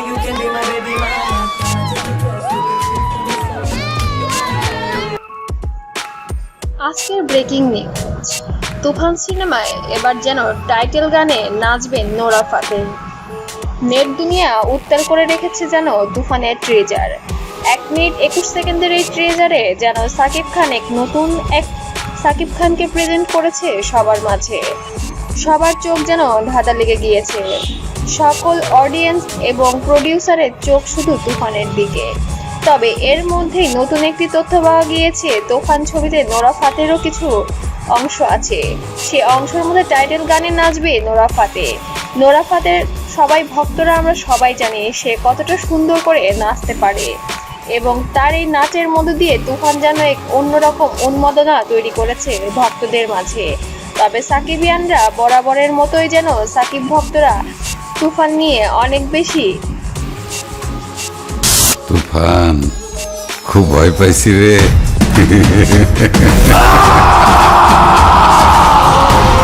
you can be my baby mama. আজকের breaking news Toofan সিনেমায় এবার যেন টাইটেল গানে নাচবেন নোরা ফাতে নেট দুনিয়া উত্তাল করে রেখেছে যেন তুফানের ট্রেজার এক মিনিট একুশ সেকেন্ডের এই ট্রেজারে যেন সাকিব খান এক নতুন এক সাকিব খানকে প্রেজেন্ট করেছে সবার মাঝে। সবার চোখ যেন ধাঁধা লেগে গিয়েছে। সকল অডিয়েন্স এবং প্রডিউসারের চোখ শুধু তুফানের দিকে। তবে এর মধ্যেই নতুন একটি তথ্য পাওয়া গিয়েছে, তুফান ছবিতে নোরা ফাতেরও কিছু অংশ আছে। সে অংশের মধ্যে টাইটেল গানে নাচবে নোরা ফাতে। নোরা ফাতের সবাই ভক্তরা আমরা সবাই জানি সে কতটা সুন্দর করে নাচতে পারে। এবং তার এই নাচের মধ্য দিয়ে তুফান যেন এক অন্যরকম উন্মাদনা তৈরি করেছে ভক্তদের মাঝে। তবে সাকিবিয়ানরা বরাবরের মতোই যেন সাকিব ভক্তরা তুফান নিয়ে অনেক বেশি তুফান, খুব ভয় পাইছি রে।